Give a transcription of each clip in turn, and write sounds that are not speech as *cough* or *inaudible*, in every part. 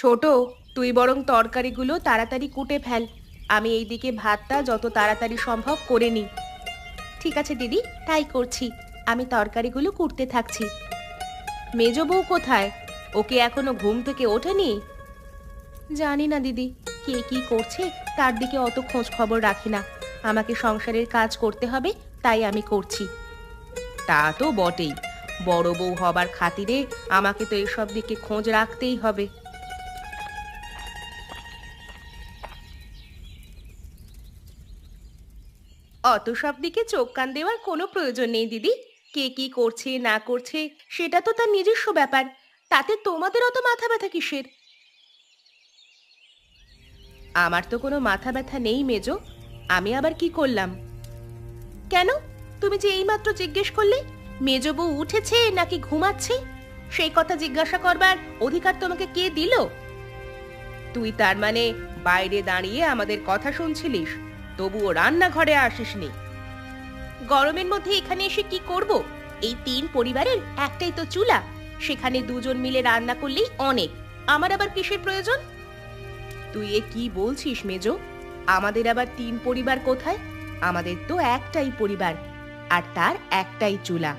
ছোট, তুই বরং তরকারিগুলো তাড়াতাড়ি কুটে ফেল। আমি এইদিকে ভাতটা যত তাড়াতাড়ি সম্ভব করে নিই। ঠিক আছে দিদি, তাই করছি। আমি তরকারিগুলো কুটতে থাকছি। মেজ বউ কোথায়? ওকে এখনও ঘুম থেকে ওঠেনি? জানি না দিদি, কে কি করছে তার দিকে অত খোঁজ খবর রাখি না। আমাকে সংসারের কাজ করতে হবে, তাই আমি করছি। তা তো বটেই। বড় বউ হবার খাতিরে আমাকে তো এসব দিকে খোঁজ রাখতেই হবে। অত সব দিকে চোখ কান দেওয়ার কোনো প্রয়োজন নেই, দিদি। কে কি করছে, না করছে, সেটা তো তার নিজস্ব ব্যাপার। তাতে তোমাদের অত মাথা ব্যথা কিসের? আমার তো কোনো মাথা ব্যথা নেই, মেজো। আমি আবার কি করলাম? কেন? তুমি যে এইমাত্র জিজ্ঞেস করলে, মেজো বউ উঠেছে নাকি ঘুমাচ্ছে? সেই কথা জিজ্ঞাসা করবার অধিকার তোমাকে কে দিল? তুই তার মানে বাইরে দাঁড়িয়ে আমাদের কথা শুনছিলিস? তবুও রান্নাঘরে আসিসনি। গরমের মধ্যে এখানে এসে কি করব? এই তিন পরিবারের একটাই তো চুলা। সেখানে দুজন মিলে রান্না করলেই অনেক। আমার আবার কিসের প্রয়োজন? তুই এ কি বলছিস, মেজো? আমাদের আবার তিন পরিবার কোথায়? আমাদের তো একটাই পরিবার, আর তার একটাই চুলা।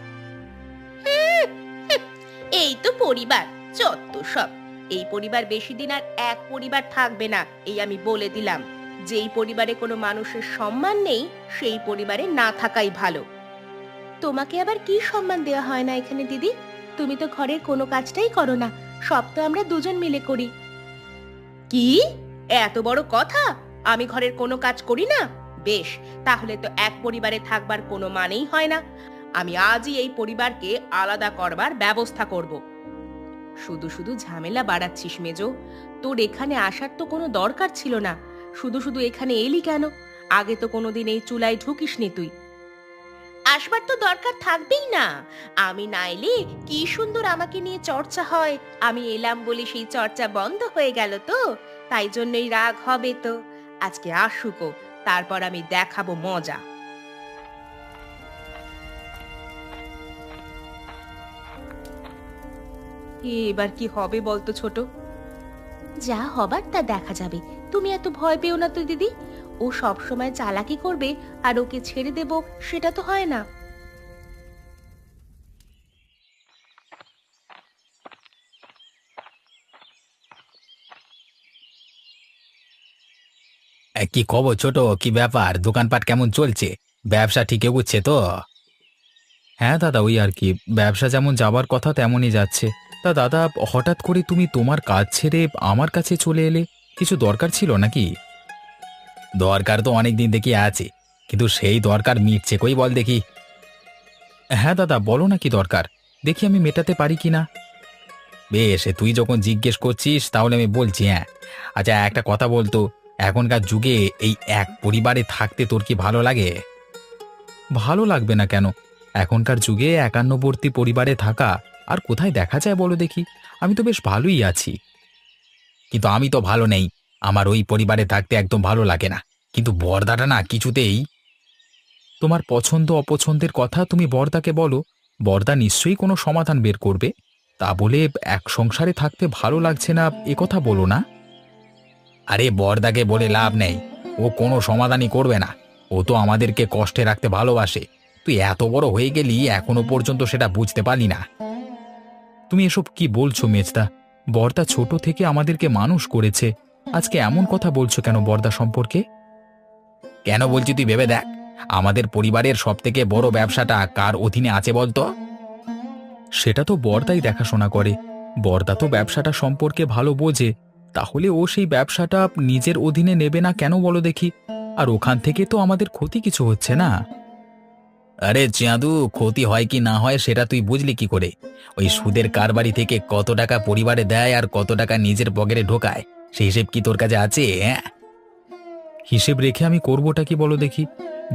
এই তো পরিবার, যত সব। এই পরিবার বেশি দিন আর এক পরিবার থাকবে না, এই আমি বলে দিলাম। যেই পরিবারে কোনো মানুষের সম্মান নেই, সেই পরিবারে না থাকাই ভালো। তোমাকে আবার কি সম্মান দেওয়া হয় না এখানে, দিদি? তুমি তো ঘরের কোনো কাজটাই করো না, সব তো আমরা দুজন মিলে করি। কি? এত বড় কথা? আমি ঘরের কোনো কাজ করি না? বেশ, তাহলে তো এক পরিবারে থাকবার কোনো মানেই হয় না। আমি আজই এই পরিবারকে আলাদা করবার ব্যবস্থা করব। শুধু শুধু ঝামেলা বাড়াচ্ছিস মেজো, তোর এখানে আসার তো কোনো দরকার ছিল না। শুধু শুধু এখানে এলি কেন? আগে তো কোনোদিন এই চুলায় ঢুকিসনি তুই। আসবার তো দরকার থাকবেই না। আমি না এলে কি সুন্দর আমাকে নিয়ে চর্চা হয়। আমি এলাম বলে সেই চর্চা বন্ধ হয়ে গেল তো। তাই জন্যই রাগ হবে তো। আজকে আসুকো তারপর আমি দেখাবো মজা। এবার কি হবে বলতো ছোট? যা হবার তা দেখা যাবে। তুমি এত ভয় পেও না তো, দিদি। ও সব সময় চালাকি করবে আর ওকে ছেড়ে দেব, সেটা তো হয় না। কি খবর ছোট? কি ব্যাপার? দোকানপাট কেমন চলছে? ব্যবসা ঠিক এগুচ্ছে তো? হ্যাঁ দাদা, ওই আর কি। ব্যবসা যেমন যাবার কথা, তেমনই যাচ্ছে। তা দাদা, হঠাৎ করে তুমি তোমার কাজ ছেড়ে আমার কাছে চলে এলে? কিছু দরকার ছিল নাকি? দরকার তো অনেক দিন দেখি আছে, কিন্তু সেই দরকার মিটছে কই বল দেখি। হ্যাঁ দাদা, বলো না কি দরকার, দেখি আমি মেটাতে পারি কি না বেশ, তুই যখন জিজ্ঞেস করছিস তাহলে আমি বলছি হ্যাঁ। আচ্ছা একটা কথা বলতো, এখনকার যুগে এই এক পরিবারে থাকতে তোর কি ভালো লাগে? ভালো লাগবে না কেন? এখনকার যুগে একান্নবর্তী পরিবারে থাকা আর কোথায় দেখা যায় বলো দেখি? আমি তো বেশ ভালোই আছি। কিন্তু আমি তো ভালো নেই। আমার ওই পরিবারে থাকতে একদম ভালো লাগে না। কিন্তু বর্দাটা না কিছুতেই। তোমার পছন্দ অপছন্দের কথা তুমি বর্দাকে বলো। বর্দা নিশ্চয়ই কোনো সমাধান বের করবে। তা বলে এক সংসারে থাকতে ভালো লাগছে না, এ কথা বলো না। আরে বর্দাকে বলে লাভ নেই। ও কোনো সমাধানই করবে না। ও তো আমাদেরকে কষ্টে রাখতে ভালোবাসে। তুই এত বড় হয়ে গেলি, এখনও পর্যন্ত সেটা বুঝতে পারলি না। তুমি এসব কি বলছো, মেজদা? বর্দা ছোট থেকে আমাদেরকে মানুষ করেছে। আজকে এমন কথা বলছো কেন বর্দা সম্পর্কে? কেন বলছি তুই ভেবে দেখ। আমাদের পরিবারের সব থেকে বড় ব্যবসাটা কার অধীনে আছে বলতো? সেটা তো বর্দাই দেখাশোনা করে। বর্দা তো ব্যবসাটা সম্পর্কে ভালো বোঝে। তাহলে ও সেই ব্যবসাটা নিজের অধীনে নেবে না কেন বলো দেখি? আর ওখান থেকে তো আমাদের ক্ষতি কিছু হচ্ছে না। আরে চাঁদু ক্ষতি হয় কি না হয় সেটা তুই বুঝলি কি করে? ওই সুদের কারবারি থেকে কত টাকা পরিবারে দেয় আর কত টাকা নিজের পকেটে ঢোকায়? সেই হিসেব কি তোর কাছে আছে হ্যাঁ? হিসেব রেখে আমি করবোটা কি বলো দেখি?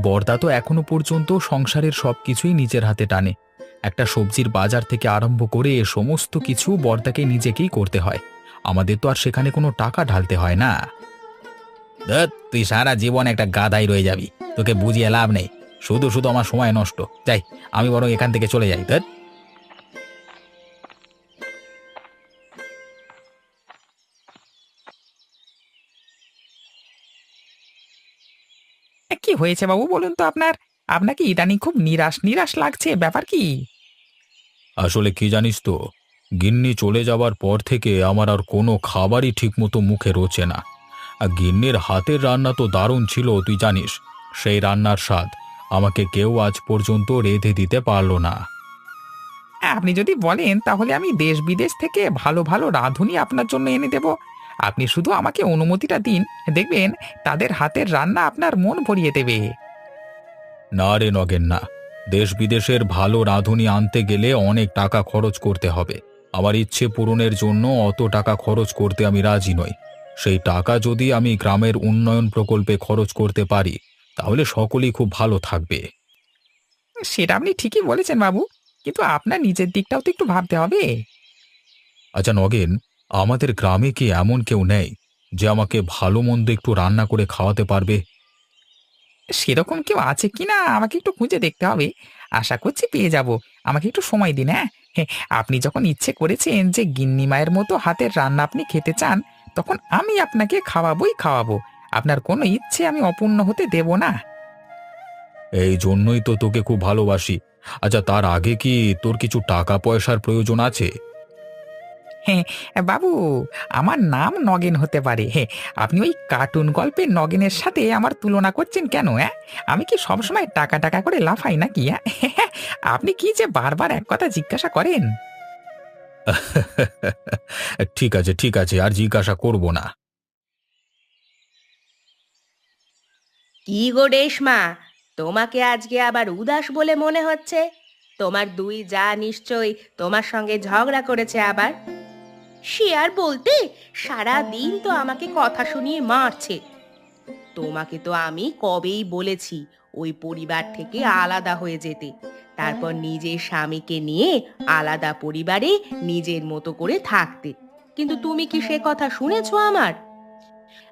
বর্দা তো এখনও পর্যন্ত সংসারের সব কিছুই নিজের হাতে টানে। একটা সবজির বাজার থেকে আরম্ভ করে সমস্ত কিছু বর্দাকে নিজেকেই করতে হয়। আমাদের তো আর সেখানে কোনো টাকা ঢালতে হয় না। তুই সারা জীবন একটা গাধাই রয়ে যাবি। তোকে বুঝিয়ে লাভ নেই। শুধু শুধু আমার সময় নষ্ট। যাই আমি বরং এখান থেকে চলে যাই তার কি হয়েছে বাবু বলুন তো আপনার? আপনাকে ইদানিং খুব নিরাশ নিরাশ লাগছে ব্যাপার কি? আসলে কি জানিস তো গিন্নি চলে যাওয়ার পর থেকে আমার আর কোনো খাবারই ঠিকমতো মুখে রোচে না। আর গিন্নির হাতের রান্না তো দারুণ ছিল তুই জানিস। সেই রান্নার স্বাদ। আমাকে কেউ আজ পর্যন্ত রেঁধে দিতে পারল না। আপনি যদি বলেন তাহলে আমি দেশ বিদেশ থেকে ভালো ভালো রাঁধুনি আপনার জন্য এনে দেব। আপনি শুধু আমাকে অনুমতিটা দিন দেখবেন তাদের হাতের রান্না আপনার মন ভরিয়ে দেবে। না রে নগেন না দেশ বিদেশের ভালো রাঁধুনি আনতে গেলে অনেক টাকা খরচ করতে হবে। আমার ইচ্ছে পূরণের জন্য অত টাকা খরচ করতে আমি রাজি নই। সেই টাকা যদি আমি গ্রামের উন্নয়ন প্রকল্পে খরচ করতে পারি তাহলে সকলেই খুব ভালো থাকবে। সেটা আপনি ঠিকই বলেছেন বাবু কিন্তু আপনার নিজের দিকটাও তো একটু ভাবতে হবে। আচ্ছা নগেন আমাদের গ্রামে কি এমন কেউ নেই যে আমাকে ভালো মন্দ একটু রান্না করে খাওয়াতে পারবে? সেরকম কেউ আছে কি না আমাকে একটু খুঁজে দেখতে হবে। আশা করছি পেয়ে যাব। আমাকে একটু সময় দিন হ্যাঁ? হ্যাঁ, আপনি যখন ইচ্ছে করেছেন যে গিন্নি মায়ের মতো হাতের রান্না আপনি খেতে চান তখন আমি আপনাকে খাওয়াবোই খাওয়াবো। আপনার কোনো ইচ্ছে আমি অপূর্ণ হতে দেব না। এই জন্যই তো তোকে খুব ভালোবাসি। আচ্ছা তার আগে কি তোর কিছু টাকা পয়সার প্রয়োজন আছে? হ্যাঁ বাবু আমার নাম নগেন হতে পারে। হ্যাঁ আপনি ওই কার্টুন গল্পের নগেনের সাথে আমার তুলনা করছেন কেন হ্যাঁ আমি কি সবসময় টাকা টাকা করে লাফাই নাকি হ্যাঁ *laughs* আপনি কি যে বারবার এক কথা জিজ্ঞাসা করেন? *laughs* ঠিক আছে ঠিক আছে আর জিজ্ঞাসা করব না। কি গো রেশমা? তোমাকে আজকে আবার উদাস বলে মনে হচ্ছে। তোমার দুই যা নিশ্চয়ই তোমার সঙ্গে ঝগড়া করেছে আবার। সে আর বলতে, সারা দিন তো আমাকে কথা শুনিয়ে মারছে। তোমাকে তো আমি কবেই বলেছি, ওই পরিবার থেকে আলাদা হয়ে যেতে। তারপর নিজের স্বামীকে নিয়ে আলাদা পরিবারে নিজের মতো করে থাকতে। কিন্তু তুমি কি সে কথা শুনেছো আমার?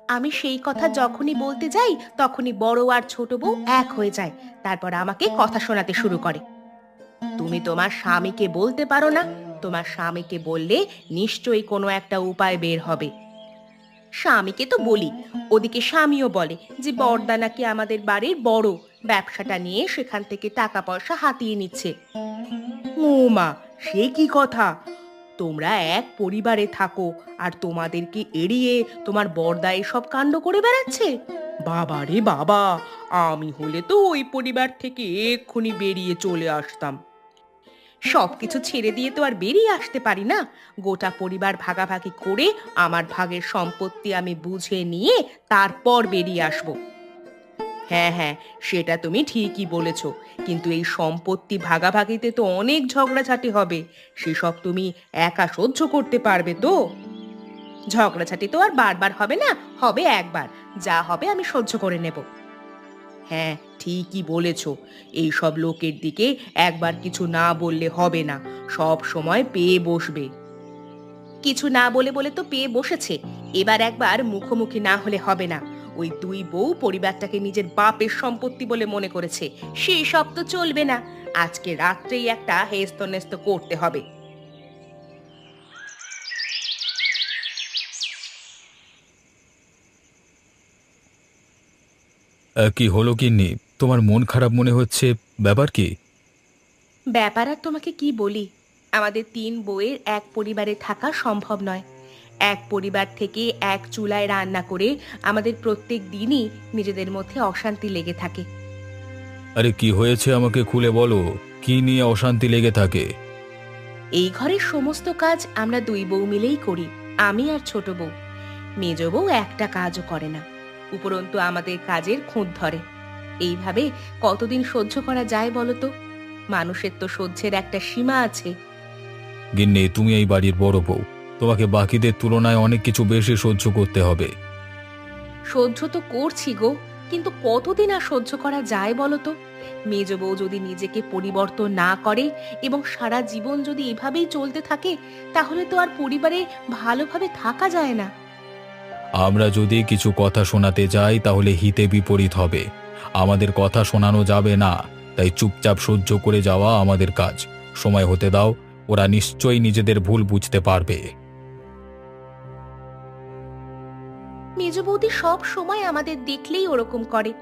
আমি সেই কথা যখনই বলতে যাই, তখনই বড় আর ছোট বউ এক হয়ে যায়। তারপর আমাকে কথা শোনাতে শুরু করে। তুমি তোমার স্বামীকে বলতে পারো না। তোমার স্বামীকে বললে নিশ্চয়ই কোনো একটা উপায় বের হবে। স্বামীকে তো বলি। ওদিকে স্বামীও বলে যে বড়দা নাকি আমাদের বাড়ির বড়। ব্যবসাটা নিয়ে সেখান থেকে টাকা পয়সা হাতিয়ে নিচ্ছে। ও মা সে কি কথা? তোমরা এক পরিবারে থাকো, আর তোমাদেরকে এড়িয়ে তোমার বর্দা এসব কাণ্ড করে বেড়াচ্ছে। বাবা রে বাবা, আমি হলে তো ওই পরিবার থেকে এক্ষুনি বেরিয়ে চলে আসতাম। সব কিছু ছেড়ে দিয়ে তো আর বেরিয়ে আসতে পারি না। গোটা পরিবার ভাগাভাগি করে আমার ভাগের সম্পত্তি আমি বুঝে নিয়ে তারপর বেরিয়ে আসব। হ্যাঁ হ্যাঁ সেটা তুমি ঠিকই বলেছ। কিন্তু এই সম্পত্তি ভাগাভাগিতে তো অনেক ঝগড়াঝাটি হবে। সেসব তুমি একা সহ্য করতে পারবে তো? ঝগড়াঝাটি তো আর বারবার হবে না, হবে একবার। যা হবে আমি সহ্য করে নেব। হ্যাঁ ঠিকই বলেছ। এই সব লোকের দিকে একবার কিছু না বললে হবে না। সব সময় পেয়ে বসবে। কিছু না বলে বলে তো পেয়ে বসেছে। এবার একবার মুখোমুখি না হলে হবে না। ওই দুই বউ পরিবারটাকে নিজের বাপের সম্পত্তি বলে মনে করেছে। সেই সব তো চলবে না। আজকে রাত্রেই একটা হেস্ত নেস্ত করতে হবে। কি হলো কিন্নি তোমার মন খারাপ মনে হচ্ছে? ব্যাপার কি? ব্যাপার আর তোমাকে কি বলি? আমাদের তিন বউয়ের এক পরিবারে থাকা সম্ভব নয়। এক পরিবার থেকে এক চুলায় রান্না করে আমাদের প্রত্যেক দিনই নিজেদের মধ্যে অশান্তি লেগে থাকে। আরে কি হয়েছে আমাকে খুলে বলো? কি নিয়ে অশান্তি লেগে থাকে? এই ঘরের সমস্ত কাজ আমরা দুই বউ মিলেই করি আমি আর ছোট বউ। মেজ বউ একটা কাজও করে না উপরন্তু আমাদের কাজের খুঁত ধরে। এইভাবে কতদিন সহ্য করা যায় বলো তো? মানুষের তো সহ্যের একটা সীমা আছে। গিন্নি তুমি এই বাড়ির বড় বউ। তোমাকে বাকিদের তুলনায় অনেক কিছু বেশি সহ্য করতে হবে। সহ্য তো করছি গো কিন্তু কতদিন আর সহ্য করা যায় বলো তো? মেজ বউ যদি নিজেকে পরিবর্তন না করে এবং সারা জীবন যদি এভাবেই চলতে থাকে তাহলে তো আর পরিবারে ভালোভাবে থাকা যায় না। আমরা যদি কিছু কথা শোনাতে যাই তাহলে হিতে বিপরীত হবে। আমাদের কথা শোনানো যাবে না তাই চুপচাপ সহ্য করে যাওয়া আমাদের কাজ। সময় হতে দাও ওরা নিশ্চয়ই নিজেদের ভুল বুঝতে পারবে। মেজ বৌদি সব সময় আমাদের দেখলেই ওরকম করে।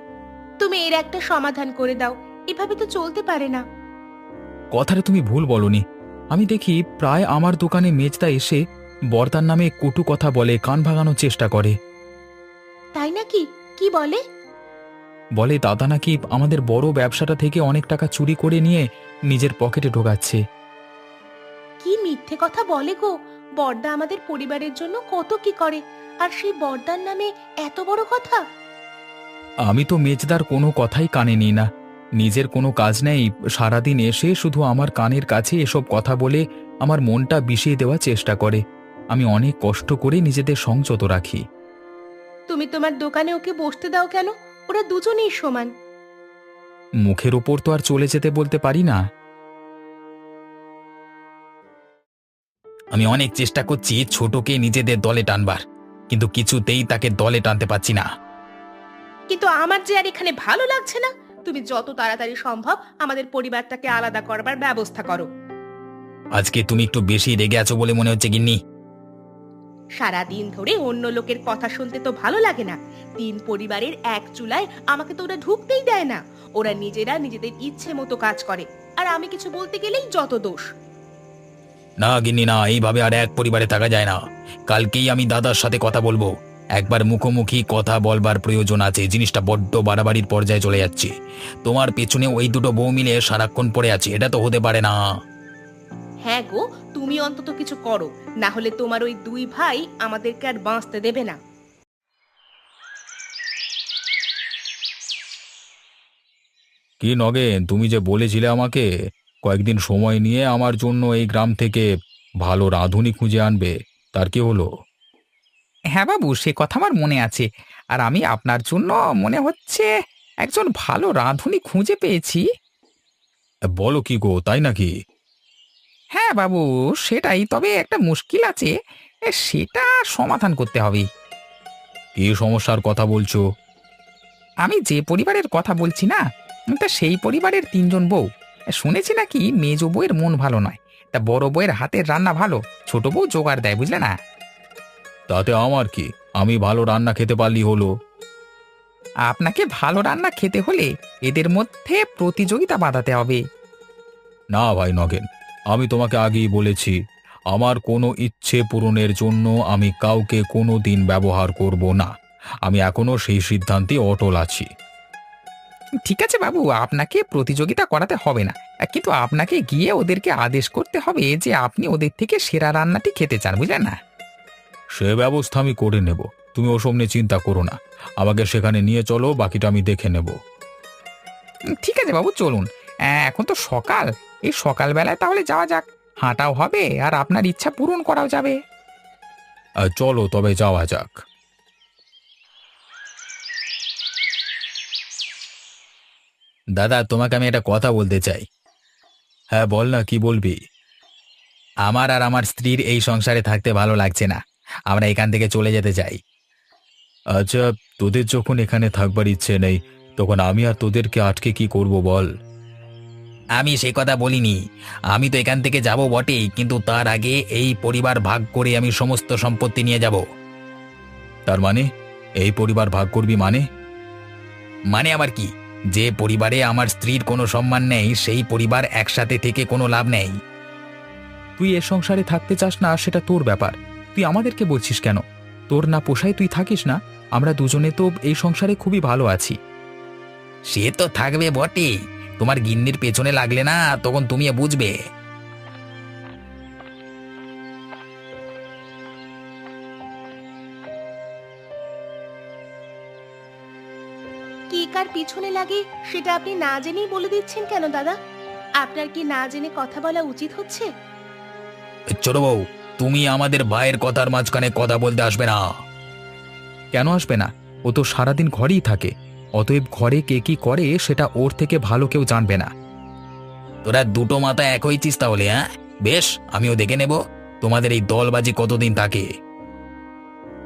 তুমি এর একটা সমাধান করে দাও এভাবে তো চলতে পারে না। কথাটা তুমি ভুল বলনি। আমি দেখি প্রায় আমার দোকানে মেজদা এসে বর্তার নামে কটু কথা বলে কান ভাঙানোর চেষ্টা করে। তাই নাকি? কি বলে? বলে দাদা নাকি আমাদের বড় ব্যবসাটা থেকে অনেক টাকা চুরি করে নিয়ে নিজের পকেটে ঢোকাচ্ছে। কি মিথ্যে কথা বলে গো। বর্দা আমাদের পরিবারের জন্য কত কি করে। আর সেই বর্দার নামে এত বড় কথা? আমি তো মেজদার কোনো কথাই কানে নিই না। নিজের কোনো কাজ নেই সারাদিন এসে শুধু আমার কানের কাছে এসব কথা বলে আমার মনটা বিষিয়ে দেওয়ার চেষ্টা করে। আমি অনেক কষ্ট করে নিজেদের সংযত রাখি। তুমি তোমার দোকানে ওকে বসতে দাও কেন? ওরা দুজনেই সমান। মুখের ওপর তো আর চলে যেতে বলতে পারি না। আমি অনেক চেষ্টা করছি ছোটকে নিজেদের দলে টানবার। কিন্তু কিছুতেই তাকে দলে টানতে পারছি না। কিন্তু আমার যে আর এখানে ভালো লাগছে না তুমি যত তাড়াতাড়ি সম্ভব আমাদের পরিবারটাকে আলাদা করবার ব্যবস্থা করো। আজকে তুমি একটু বেশি রেগে আছো বলে মনে হচ্ছে গিন্নি। সারা দিন ধরে অন্য লোকের কথা শুনতে তো ভালো লাগে না। তিন পরিবারের এক চুলায় আমাকে তো ওরা ঢুকতেই দেয় না। ওরা নিজেরা নিজেদের ইচ্ছে মতো কাজ করে। আর আমি কিছু বলতে গেলেই যত দোষ। না গিন্নি না এইভাবে আর এক পরিবারে থাকা যায় না। কালকেই আমি দাদার সাথে কথা বলব। একবার মুখোমুখি কথা বলবার প্রয়োজন আছে জিনিসটা বড্ড বাড়াবাড়ির পর্যায়ে চলে যাচ্ছে। তোমার পেছনে ওই দুটো বউ মিলে সারাক্ষণ পড়ে আছে এটা তো হতে পারে না। হ্যাঁ গো তুমি অন্তত কিছু করো না হলে তোমার ওই দুই ভাই আমাদেরকে আর বাঁচতে দেবে না। কি নগেন তুমি যে বলেছিলে আমাকে কয়েকদিন সময় নিয়ে আমার জন্য এই গ্রাম থেকে ভালো রাঁধুনি খুঁজে আনবে তার কি হলো? হ্যাঁ বাবু সে কথা আমার মনে আছে। আর আমি আপনার জন্য মনে হচ্ছে একজন ভালো রাঁধুনি খুঁজে পেয়েছি। বলো কি গো তাই নাকি? হ্যাঁ বাবু সেটাই। তবে একটা মুশকিল আছে। এ, সেটা সমাধান করতে হবে। কি সমস্যার কথা বলছো? আমি যে পরিবারের কথা বলছি না তা সেই পরিবারের তিনজন বউ। শুনেছি নাকি মেজ বউয়ের মন ভালো নয়। তা বড় বউয়ের হাতের রান্না ভালো ছোট বউ জোগাড় দেয় বুঝলে না? তাতে আমার কি? আমি ভালো রান্না খেতে পারলি হলো। আপনাকে ভালো রান্না খেতে হলে এদের মধ্যে প্রতিযোগিতা বাঁধাতে হবে। না ভাই নগেন আমি তোমাকে আগেই বলেছি আমার কোনো ইচ্ছে পূরণের জন্য আমি কাউকে কোনো দিন ব্যবহার করব না। আমি এখনও সেই সিদ্ধান্তে অটল আছি। ঠিক আছে বাবু আপনাকে প্রতিযোগিতা করাতে হবে না। কিন্তু আপনাকে গিয়ে ওদেরকে আদেশ করতে হবে যে আপনি ওদের থেকে সেরা রান্নাটি খেতে চান বুঝলেন না? সে ব্যবস্থা আমি করে নেব। তুমি ওসব নিয়ে চিন্তা করো না। আমাকে সেখানে নিয়ে চলো বাকিটা আমি দেখে নেব। ঠিক আছে বাবু চলুন। আহ, এখন তো সকাল। এই সকালবেলায় তাহলে যাওয়া যাক। হাঁটাও হবে আর আপনার ইচ্ছা পূরণ করাও যাবে। আর চলো তবে যাওয়া যাক। দাদা, তোমাকে আমি একটা কথা বলতে চাই। হ্যাঁ বল না, কি বলবি? আমার আর আমার স্ত্রীর এই সংসারে থাকতে ভালো লাগছে না। আমরা এখান থেকে চলে যেতে চাই। আচ্ছা তোদের যখন এখানে থাকবার ইচ্ছে নেই, তখন আমি আর তোদেরকে আটকে কি করব বল? আমি সে কথা বলিনি। আমি তো এখান থেকে যাব বটেই, কিন্তু তার আগে এই পরিবার ভাগ করে আমি সমস্ত সম্পত্তি নিয়ে যাব। তার মানে? এই পরিবার ভাগ করবি মানে? মানে আবার কি? যে পরিবারে আমার স্ত্রীর কোনো সম্মান নেই, সেই পরিবার একসাথে থেকে কোনো লাভ নেই। তুই এ সংসারে থাকতে চাস না, সেটা তোর ব্যাপার। তুই আমাদেরকে বলছিস কেন? তোর না পোষায় তুই থাকিস না? আমরা দুজনে তো এই সংসারে খুবই ভালো আছি। সে তো থাকবে বটে। তোমার গিন্নির পেছনে লাগলে না, তখন তুমি বুঝবে। কার পিছনে লাগে, সেটা আপনি না জেনেই বলে দিচ্ছেন কেন, দাদা? আপনার কি না জেনে কথা বলা উচিত হচ্ছে? ছোট বউ, তুমি আমাদের ভাইয়ের কথার মাঝখানে কথা বলতে আসবে না। কেন আসবে না? ও তো সারাদিন ঘরেই থাকে। অতএব ঘরে কে কি করে, সেটা ওর থেকে ভালো কেউ জানবে না। তোরা দুটো মাথা এক হয়েছিস তাহলে হ্যাঁ? বেশ, আমিও দেখে নেব তোমাদের এই দলবাজি কতদিন থাকে।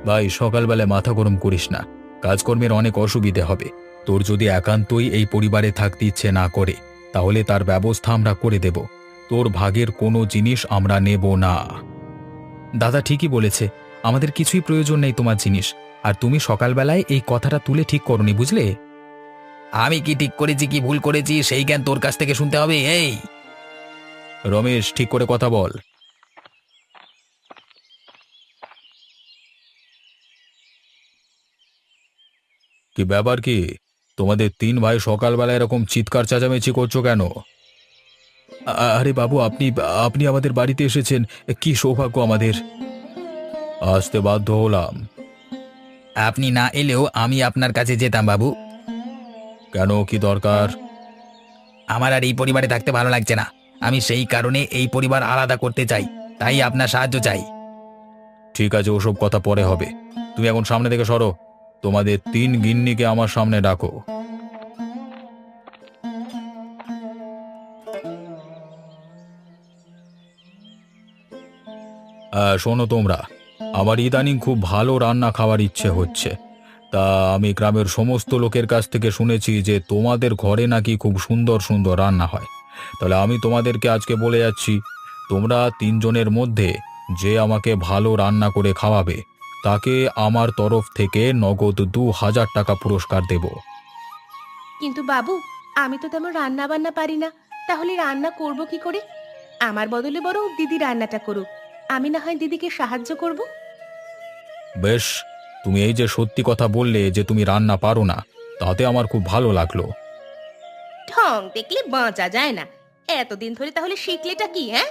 ভাই, সকালবেলায় মাথা গরম করিস না। কাজকর্মের অনেক অসুবিধে হবে। তোর যদি একান্তই এই পরিবারে থাকতে ইচ্ছে না করে তাহলে তার ব্যবস্থা আমরা করে দেব। তোর ভাগের কোনো জিনিস আমরা নেব না। দাদা ঠিকই বলেছে আমাদের কিছুই প্রয়োজন নেই তোমার জিনিস আর তুমি সকালবেলায় এই কথাটা তুলে ঠিক করনি বুঝলে? আমি কি ঠিক করেছি কি ভুল করেছি সেই জ্ঞান তোর কাছ থেকে শুনতে হবে এই। রমেশ ঠিক করে কথা বল। কি ব্যাপার কি? তোমাদের তিন ভাই সকালবেলা এরকম চিৎকার চেঁচামেচি করছ কেন? আ- আরে বাবু আপনি আপনি আমাদের বাড়িতে এসেছেন। কি সৌভাগ্য আমাদের। আসতে বাধ্য হলাম। আপনি না এলেও আমি আপনার কাছে যেতাম বাবু। কেন কি দরকার? আমার আর এই পরিবারে থাকতে ভালো লাগছে না। আমি সেই কারণে এই পরিবার আলাদা করতে চাই। তাই আপনার সাহায্য চাই। ঠিক আছে ওসব কথা পরে হবে। তুমি এখন সামনে থেকে সরো। তোমাদের তিন গিন্নিকে আমার সামনে ডাকো। আহ, শোনো তোমরা আমার ইদানিং খুব ভালো রান্না খাওয়ার ইচ্ছে হচ্ছে। তা আমি গ্রামের সমস্ত লোকের কাছ থেকে শুনেছি যে তোমাদের ঘরে নাকি খুব সুন্দর সুন্দর রান্না হয়। তাহলে আমি তোমাদেরকে আজকে বলে যাচ্ছি তোমরা তিনজনের মধ্যে যে আমাকে ভালো রান্না করে খাওয়াবে তাকে আমার তরফ থেকে নগদ দু হাজার টাকা পুরস্কার দেব। কিন্তু বাবু আমি তো তেমন রান্না বান্না পারি না। তাহলে রান্না করব কি করে? আমার বদলে বরং দিদি রান্নাটা করুক। আমি না হয় দিদিকে সাহায্য করব? বেশ তুমি এই যে সত্যি কথা বললে যে তুমি রান্না পারো না তাতে আমার খুব ভালো লাগল। ঠং দেখলে বাঁচা যায় না। এতদিন ধরে তাহলে শিখলেটা কি হ্যাঁ?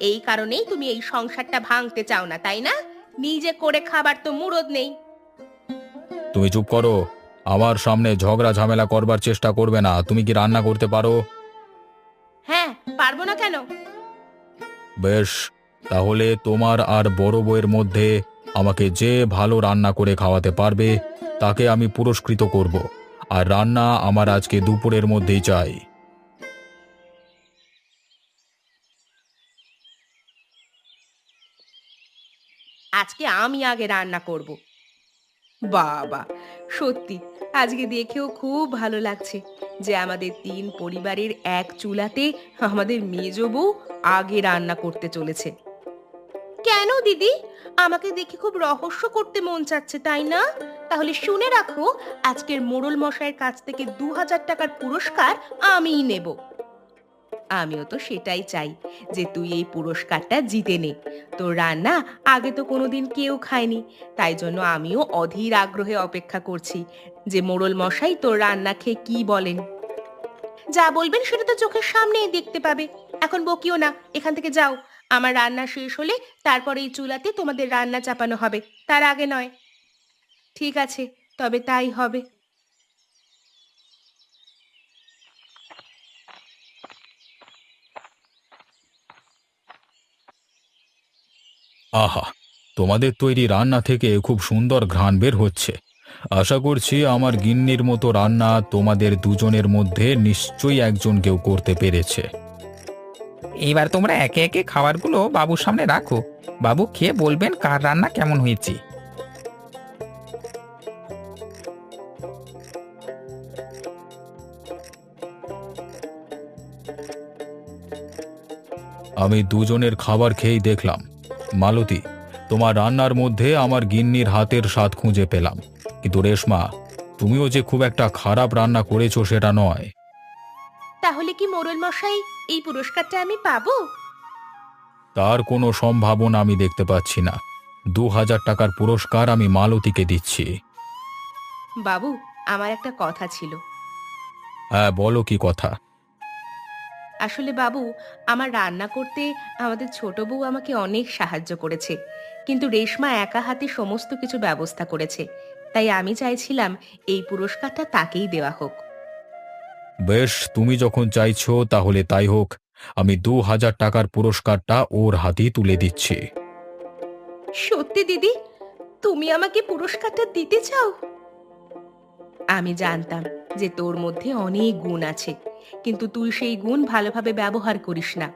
এই কারণেই তুমি এই সংসারটা ভাঙতে চাও না তাই না? নিজে করে খাবার তো মুরদ নেই। তুমি চুপ করো। আমার সামনে ঝগড়া ঝামেলা করবার চেষ্টা করবে না। তুমি কি রান্না করতে পারো? হ্যাঁ পারব না কেন? বেশ তাহলে তোমার আর বড় বউয়ের মধ্যে আমাকে যে ভালো রান্না করে খাওয়াতে পারবে তাকে আমি পুরস্কৃত করব। আর রান্না আমার আজকে দুপুরের মধ্যেই চাই। আজকে আমি আগে রান্না করব। বাবা, সত্যি, আজকে দেখেও খুব ভালো লাগছে যে আমাদের তিন পরিবারের এক চুলাতে আমাদের মেজ বউ আগে রান্না করতে চলেছে। কেন দিদি? আমাকে দেখে খুব রহস্য করতে মন চাচ্ছে, তাই না? তাহলে শুনে রাখো, আজকের মোড়ল মশাইয়ের কাছ থেকে দু হাজার টাকার পুরস্কার আমিই নেব। আমিও তো সেটাই চাই যে তুই এই পুরস্কারটা জিতে নে। তোর রান্না আগে তো কোনোদিন কেউ খায়নি, তাই জন্য আমিও অধীর আগ্রহে অপেক্ষা করছি যে মোড়ল মশাই তোর রান্না খেয়ে কি বলেন। যা বলবেন সেটা তো চোখের সামনেই দেখতে পাবে। এখন বকিও না, এখান থেকে যাও। আমার রান্না শেষ হলে তারপরে এই চুলাতে তোমাদের রান্না চাপানো হবে, তার আগে নয়। ঠিক আছে, তবে তাই হবে। আহা তোমাদের তৈরি রান্না থেকে খুব সুন্দর ঘ্রাণ বের হচ্ছে। আশা করছি আমার গিন্নির মতো রান্না তোমাদের দুজনের মধ্যে নিশ্চয়ই একজন কেউ করতে পেরেছে। এবার তোমরা একে একে খাবারগুলো বাবুর সামনে রাখো। বাবু খেয়ে বলবেন কার রান্না কেমন হয়েছে। আমি দুজনের খাবার খেয়েই দেখলাম। মালতী তোমার রান্নার মধ্যে আমার গিন্নির হাতের স্বাদ খুঁজে পেলাম। কিন্তু রেশমা তুমিও যে খুব একটা খারাপ রান্না করেছ সেটা নয়। তাহলে কি মোড়ল মশাই এই পুরস্কারটা আমি পাবো? তার কোনো সম্ভাবনা আমি দেখতে পাচ্ছি না। দু হাজার টাকার পুরস্কার আমি মালতীকে দিচ্ছি। বাবু আমার একটা কথা ছিল। হ্যাঁ বলো কি কথা? আসলে বাবু আমার রান্না করতে আমাদের ছোট বউ আমাকে অনেক সাহায্য করেছে। কিন্তু রেশমা একা হাতে সমস্ত কিছু ব্যবস্থা করেছে। তাই আমি চাইছিলাম এই পুরস্কারটা তাকেই দেওয়া হোক। বেশ তুমি যখন চাইছো তাহলে তাই হোক। আমি দু হাজার টাকার পুরস্কারটা ওর হাতেই তুলে দিচ্ছি। সত্যি দিদি তুমি আমাকে পুরস্কারটা দিতে চাও? আমি জানতাম যে তোর মধ্যে অনেক গুণ আছে, কিন্তু তুই সেই গুণ ভালোভাবে ব্যবহার করিস না।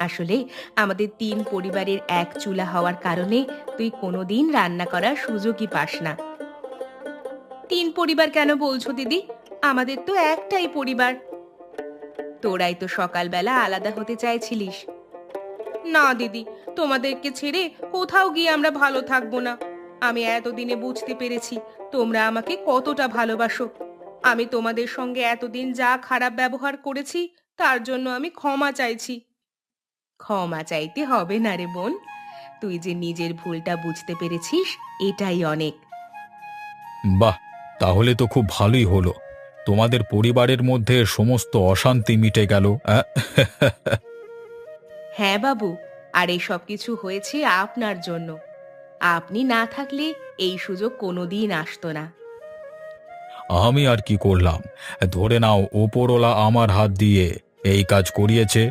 আসলে আমাদের তিন পরিবারের এক চুলা হওয়ার কারণে তুই কোনোদিন রান্না করার সুযোগই পাস না। তিন পরিবার কেন বলছো দিদি? আমাদের তো একটাই পরিবার। তোরাই তো সকালবেলা আলাদা হতে চাইছিলিস। না দিদি, তোমাদেরকে ছেড়ে কোথাও গিয়ে আমরা ভালো থাকব না। আমি এতদিনে বুঝতে পেরেছি তোমরা আমাকে কতটা ভালোবাসো। আমি তোমাদের সঙ্গে এতদিন যা খারাপ ব্যবহার করেছি তার জন্য আমি ক্ষমা চাইছি। ক্ষমা চাইতে হবে না রে বোন। তুই যে নিজের ভুলটা বুঝতে পেরেছিস এটাই অনেক। বাহ তাহলে তো খুব ভালোই হলো। তোমাদের পরিবারের মধ্যে সমস্ত অশান্তি মিটে গেল? হ্যাঁ বাবু আর এই সব কিছু হয়েছে আপনার জন্য। আপনি না থাকলে এই সুযোগ কোনোদিন আসতো না আমি আর কি করলাম ধরে নাও, ওপরওয়ালা আমার হাত দিয়ে এই কাজ করিয়েছে?